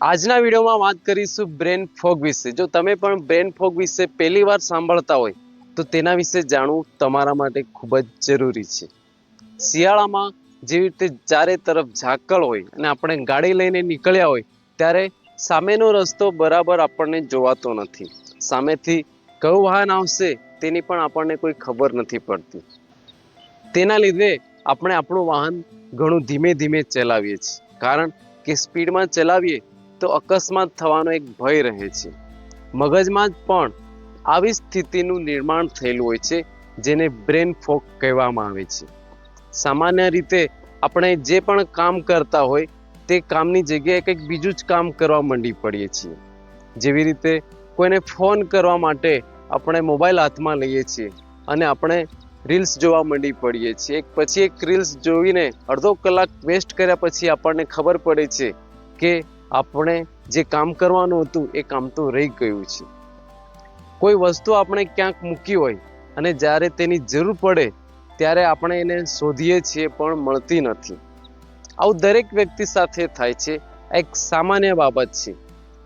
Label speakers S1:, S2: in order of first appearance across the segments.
S1: આજના વિડીયોમાં વાત કરીશું બ્રેન ફોગ વિશે. જો તમે પણ બ્રેન ફોગ વિશે પહેલી વાર સાંભળતા હોય, તો તેના વિશે જાણવું તમારા માટે ખૂબ જ જરૂરી છે. શિયાળામાં જેવી રીતે ચારે તરફ ઝાકળ હોય અને આપણે ગાડી લઈને નીકળ્યા હોય, ત્યારે સામેનો રસ્તો બરાબર આપણને જોવાતો નથી. સામેથી કયું વાહન આવશે તેની પણ આપણને કોઈ ખબર નથી પડતી. તેના લીધે આપણે આપણું વાહન ઘણું ધીમે ધીમે ચલાવીએ છીએ. કારણ કે સ્પીડમાં ચલાવીએ તો અકસ્માત થવાનો એક ભય રહે છે. મગજમાં જ પણ આવી સ્થિતિનું નિર્માણ થયેલું હોય છે, જેને બ્રેન ફોક કહેવામાં આવે છે. સામાન્ય રીતે આપણે જે પણ કામ કરતા હોય, તે કામની જગ્યાએ કંઈક બીજું જ કામ કરવા માંડી પડીએ છીએ. જેવી રીતે કોઈને ફોન કરવા માટે આપણે મોબાઈલ હાથમાં લઈએ છીએ અને આપણે રીલ્સ જોવા માંડી પડીએ છીએ. એક પછી એક રીલ્સ જોઈને અડધો કલાક વેસ્ટ કર્યા પછી આપણને ખબર પડે છે કે આપણે જે કામ કરવાનું હતું એ કામ તો રહી ગયું છે. કોઈ વસ્તુ આપણે ક્યાંક મૂકી હોય અને જ્યારે તેની જરૂર પડે ત્યારે આપણે એને શોધીએ છીએ પણ મળતી નથી. આવું દરેક વ્યક્તિ સાથે થાય છે. એક સામાન્ય બાબત છે,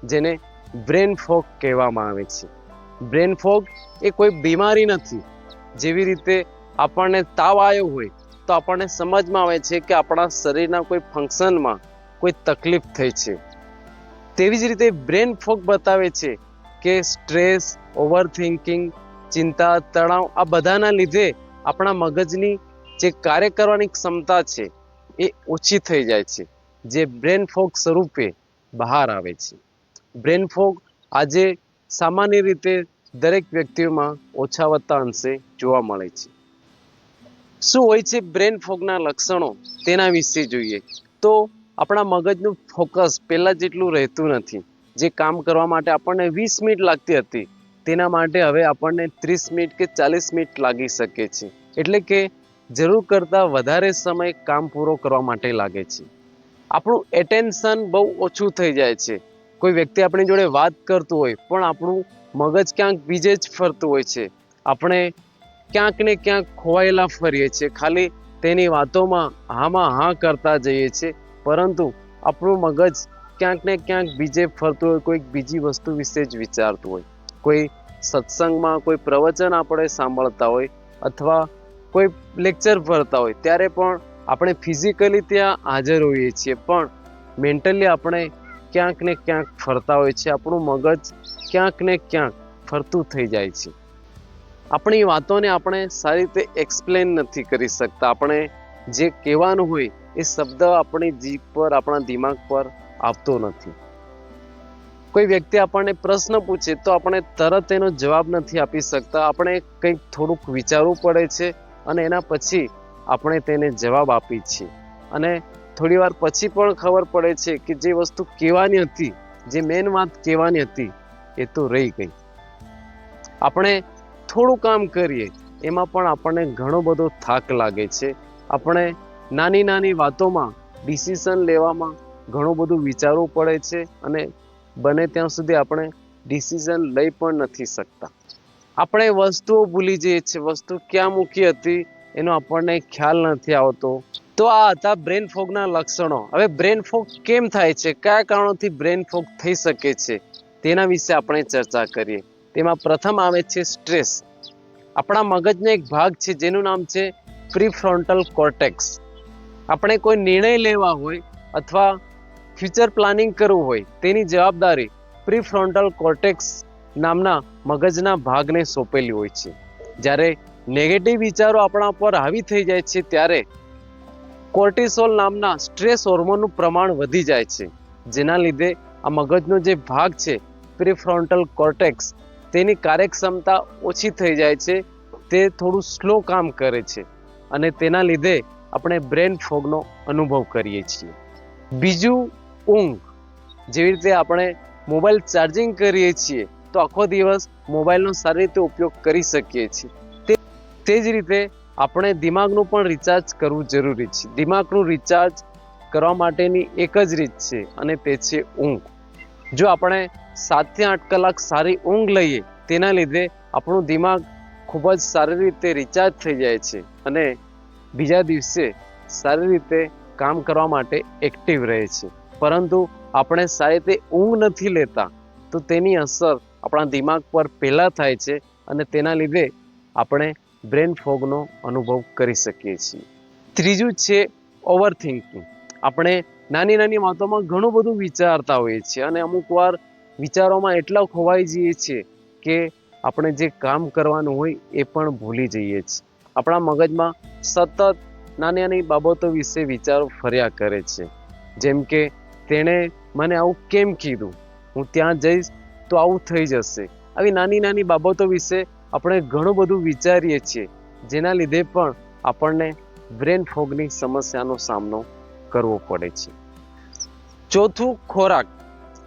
S1: જેને બ્રેન ફોગ કહેવામાં આવે છે. બ્રેન ફોગ એ કોઈ બીમારી નથી. જેવી રીતે આપણને તાવ આવ્યો હોય તો આપણને સમજમાં આવે છે કે આપણા શરીરના કોઈ ફંક્શનમાં કોઈ તકલીફ થઈ છે. તેવી જ રીતે બ્રેન ફોગ બતાવે છે કે સ્ટ્રેસ ઓવર થિંકિંગ ચિંતા, તણાવ આ બધાના લીધે આપણા મગજની જે કાર્ય કરવાની ક્ષમતા છે એ ઓછી થઈ જાય છે, જે બ્રેન ફોગ સ્વરૂપે બહાર આવે છે. બ્રેન ફોગ આજે સામાન્ય રીતે દરેક વ્યક્તિઓમાં ઓછા વત્તા અંશે જોવા મળે છે. શું હોય છે બ્રેન ફોગના લક્ષણો તેના વિશે જોઈએ? તો આપણા મગજનું ફોકસ પહેલાં જેટલું રહેતું નથી. જે કામ કરવા માટે આપણને વીસ મિનિટ લાગતી હતી, તેના માટે હવે આપણને ત્રીસ મિનિટ કે ચાલીસ મિનિટ લાગી શકે છે. એટલે કે જરૂર કરતાં વધારે સમય કામ પૂરો કરવા માટે લાગે છે. આપણું એટેન્શન બહુ ઓછું થઈ જાય છે. કોઈ વ્યક્તિ આપણી જોડે વાત કરતું હોય, પણ આપણું મગજ ક્યાંક બીજે જ ફરતું હોય છે. આપણે ક્યાંક ને ક્યાંક ખોવાયેલા ફરીએ છીએ. ખાલી તેની વાતોમાં હામાં હા કરતા જઈએ છીએ. પરંતુ આપણું મગજ ક્યાંક ને ક્યાંક બીજે ફરતું હોય, કોઈક બીજી વસ્તુ વિશે જ વિચારતું હોય. કોઈ સત્સંગમાં કોઈ પ્રવચન આપણે સાંભળતા હોય અથવા કોઈ લેક્ચર ભરતા હોય, ત્યારે પણ આપણે ફિઝિકલી ત્યાં હાજર હોઈએ છીએ. પણ મેન્ટલી આપણે ક્યાંક ને ક્યાંક ફરતા હોય છે, આપણું મગજ ક્યાંક ને ક્યાંક ફરતું થઈ જાય છે. આપણી વાતોને આપણે સારી રીતે એક્સપ્લેન નથી કરી શકતા. આપણે જે કહેવાનું હોય એ શબ્દ આપણી જીભ પર, આપણા દિમાગ પર આપતો નથી. કોઈ વ્યક્તિ આપણને પ્રશ્ન પૂછે તો આપણે તરત એનો જવાબ નથી આપી શકતા. આપણે કંઈક થોડુંક વિચારવું પડે છે અને એના પછી આપણે તેને જવાબ આપીએ છીએ. અને થોડી વાર પછી પણ ખબર પડે છે કે જે વસ્તુ કહેવાની હતી, જે મેન વાત કહેવાની હતી, એ તો રહી ગઈ. આપણે થોડું કામ કરીએ, એમાં પણ આપણને ઘણો બધો થાક લાગે છે. આપણે નાની નાની વાતોમાં ડિસિઝન લેવામાં ઘણું બધું વિચારવું પડે છે અને બને ત્યાં સુધી આપણે ડિસિઝન લઈ પણ નથી શકતા. આપણે વસ્તુઓ ભૂલી જઈએ છીએ, વસ્તુ ક્યાં મૂકી હતી એનો આપણને ખ્યાલ નથી આવતો. તો આ હતા બ્રેન ફોગના લક્ષણો. હવે બ્રેન ફોગ કેમ થાય છે? કયા કારણોથી બ્રેન ફોગ થઈ શકે છે? તેના વિશે આપણે ચર્ચા કરીએ. તેમાં પ્રથમ આવે છે સ્ટ્રેસ. આપણા મગજનો એક ભાગ છે, જેનું નામ છે પ્રીફ્રોન્ટલ કોર્ટેક્સ. આપણે કોઈ નિર્ણય લેવા હોય અથવા ફ્યુચર પ્લાનિંગ કરવું હોય, તેની જવાબદારી પ્રીફ્રોન્ટલ કોર્ટેક્સ નામના મગજના ભાગને સોંપેલી હોય છે. જ્યારે નેગેટિવ વિચારો આપણા પર હાવી થઈ જાય છે, ત્યારે કોર્ટિસોલ નામના સ્ટ્રેસ હોર્મોનનું પ્રમાણ વધી જાય છે. જેના લીધે આ મગજનો જે ભાગ છે પ્રીફ્રોન્ટલ કોર્ટેક્સ તેની કાર્યક્ષમતા ઓછી થઈ જાય છે, તે થોડું સ્લો કામ કરે છે. અને તેના લીધે આપણે બ્રેન ફોગનો અનુભવ કરીએ છીએ. બીજું ઊંઘ. જેવી રીતે આપણે મોબાઈલ ચાર્જિંગ કરીએ છીએ, તો આખો દિવસ મોબાઈલનો સારી રીતે ઉપયોગ કરી શકીએ છીએ. તે જ રીતે આપણે દિમાગનું પણ રિચાર્જ કરવું જરૂરી છે. દિમાગનું રિચાર્જ કરવા માટેની એક જ રીત છે, અને તે છે ઊંઘ. જો આપણે સાતથી આઠ કલાક સારી ઊંઘ લઈએ, તેના લીધે આપણું દિમાગ ખૂબ જ સારી રીતે રિચાર્જ થઈ જાય છે, અને બીજા દિવસે સારી રીતે કામ કરવા માટે એક્ટિવ રહે છે. પરંતુ આપણે સારી રીતે ઊંઘ નથી લેતા, તો તેની અસર આપણા દિમાગ પર પહેલાં થાય છે અને તેના લીધે આપણે બ્રેન ફોગનો અનુભવ કરી શકીએ છીએ. ત્રીજું છે ઓવર થિંકિંગ આપણે નાની નાની વાતોમાં ઘણું બધું વિચારતા હોઈએ છીએ અને અમુક વાર વિચારોમાં એટલા ખોવાઈ જઈએ છીએ કે આપણે જે કામ કરવાનું હોય એ પણ ભૂલી જઈએ છીએ. આપણા મગજમાં સતત નાની નાની બાબતો વિશે વિચારો ફર્યા કરે છે. જેમ કે, તેણે મને આવું કેમ કીધું? હું ત્યાં જઈશ તો આવું થઈ જશે. આવી નાની નાની બાબતો વિશે આપણે ઘણું બધું વિચારીએ છીએ, જેના લીધે પણ આપણને બ્રેન ફોગની સમસ્યાનો સામનો કરવો પડે છે. ચોથું ખોરાક.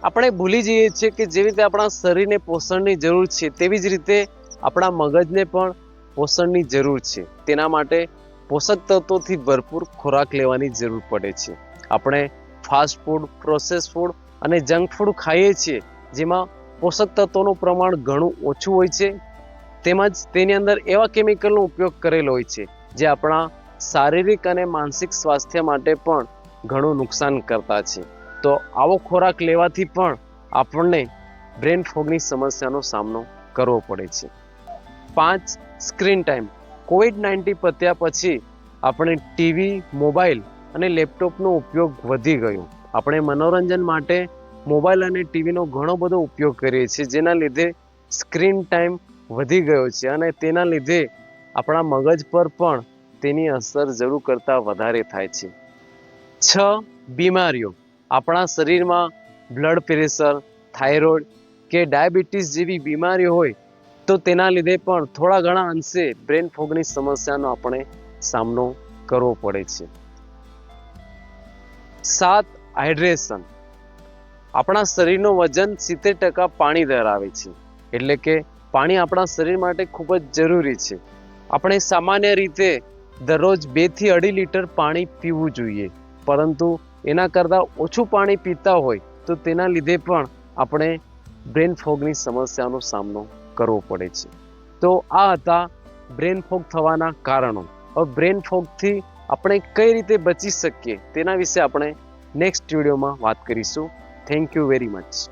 S1: આપણે ભૂલી જઈએ છીએ કે જેવી રીતે આપણા શરીરને પોષણની જરૂર છે, તેવી જ રીતે આપણા મગજને પણ પોષણની જરૂર છે. તેના માટે પોષક તત્વોથી ભરપૂર ખોરાક લેવાની જરૂર પડે છે. આપણે ફાસ્ટ ફૂડ પ્રોસેસ ફૂડ અને જંક ફૂડ ખાઈએ છીએ, જેમાં પોષક તત્વોનું પ્રમાણ ઘણું ઓછું હોય છે. તેમજ તેની અંદર એવા કેમિકલનો ઉપયોગ કરેલો હોય છે, જે આપણા શારીરિક અને માનસિક સ્વાસ્થ્ય માટે પણ ઘણું નુકસાન કરતા છે. તો આવો ખોરાક લેવાથી પણ આપણને બ્રેન ફોગની સમસ્યાનો સામનો કરવો પડે છે. પાંચ સ્ક્રીન ટાઈમ કોવિડ નાઇન્ટીન પત્યા પછી આપણે ટીવી, મોબાઈલ અને લેપટોપનો ઉપયોગ વધી ગયો. આપણે મનોરંજન માટે મોબાઈલ અને ટીવીનો ઘણો બધો ઉપયોગ કરીએ છીએ, જેના લીધે સ્ક્રીન ટાઈમ વધી ગયો છે અને તેના લીધે આપણા મગજ પર પણ તેની અસર જરૂર કરતાં વધારે થાય છે. છ બીમારીઓ. આપણા શરીરમાં બ્લડ પ્રેશર થાઇરોઇડ કે ડાયાબિટીસ જેવી બીમારીઓ હોય તો તેના લીધે પણ થોડા ઘણા અંશે બ્રેન ફોગની સમસ્યાનો આપણે સામનો કરવો પડે છે. સાત, હાઇડ્રેશન. આપણા શરીરનું વજન સિત્તેર ટકા પાણી ધરાવે છે. એટલે કે પાણી આપણા શરીર માટે ખૂબ જ જરૂરી છે. આપણે સામાન્ય રીતે દરરોજ બેથી અઢી લીટર પાણી પીવું જોઈએ. પરંતુ એના કરતાં ઓછું પાણી પીતા હોય તો તેના લીધે પણ આપણે બ્રેન ફોગની સમસ્યાનો સામનો કરવો પડે છે. તો આ હતા બ્રેન ફોગ થવાના કારણો. હવે બ્રેન ફોગથી આપણે કઈ રીતે બચી શકીએ તેના વિશે આપણે નેક્સ્ટ વિડીયોમાં વાત કરીશું. Thank you very much